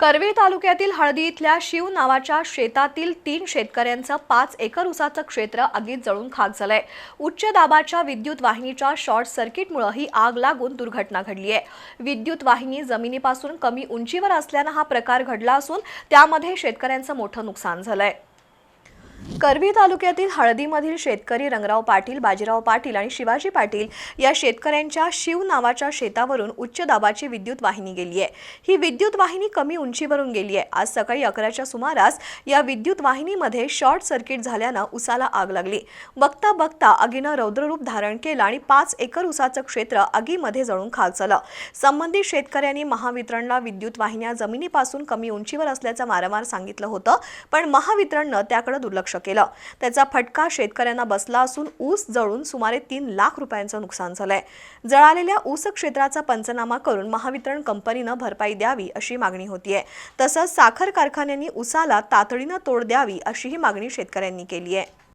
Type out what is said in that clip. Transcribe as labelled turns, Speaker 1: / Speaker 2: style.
Speaker 1: करवीर तालुक्यातील हळदी इथल्या शिव नावाच्या शेतातील तीन शेतकऱ्यांचं पाच एकर उसाचं क्षेत्र आगीत जळून खाक झालंय. उच्च दाबाच्या विद्युत वाहिनीच्या शॉर्ट सर्किटमुळे ही आग लागून दुर्घटना घडली आहे. विद्युत वाहिनी जमिनीपासून कमी उंचीवर असल्यानं हा प्रकार घडला असून त्यामध्ये शेतकऱ्यांचं मोठं नुकसान झालंय. करवी तालुक्यातील हळदीमधील शेतकरी रंगराव पाटील बाजीराव पाटील आणि शिवाजी पाटील या शेतकऱ्यांच्या शिव नावाच्या शेतावरून उच्च दाबाची विद्युत वाहिनी गेली आहे ही विद्युत वाहिनी कमी उंचीवरून गेली आहे आज सकाळी अकराच्या सुमारास या विद्युत वाहिनीमध्ये शॉर्ट सर्किट झाल्यानं उसाला आग लागली. बघता बघता आगीनं रौद्ररूप धारण केलं आणि पाच एकर उसाचं क्षेत्र आगीमध्ये जळून खाक झालं. संबंधित शेतकऱ्यांनी महावितरणला विद्युत वाहिन्या जमिनीपासून कमी उंचीवर असल्याचं वारंवार सांगितलं होतं पण महावितरणनं त्याकडे दुर्लक्ष केलं. त्याचा फटका शेतकऱ्यांना बसला असून ऊस जळून सुमारे तीन लाख रुपयांचं नुकसान झालंय. जळालेल्या ऊस क्षेत्राचा पंचनामा करून महावितरण कंपनीनं भरपाई द्यावी अशी मागणी होतीये. तसंच साखर कारखान्यांनी ऊसाला तातडीनं तोड द्यावी अशीही मागणी शेतकऱ्यांनी केली आहे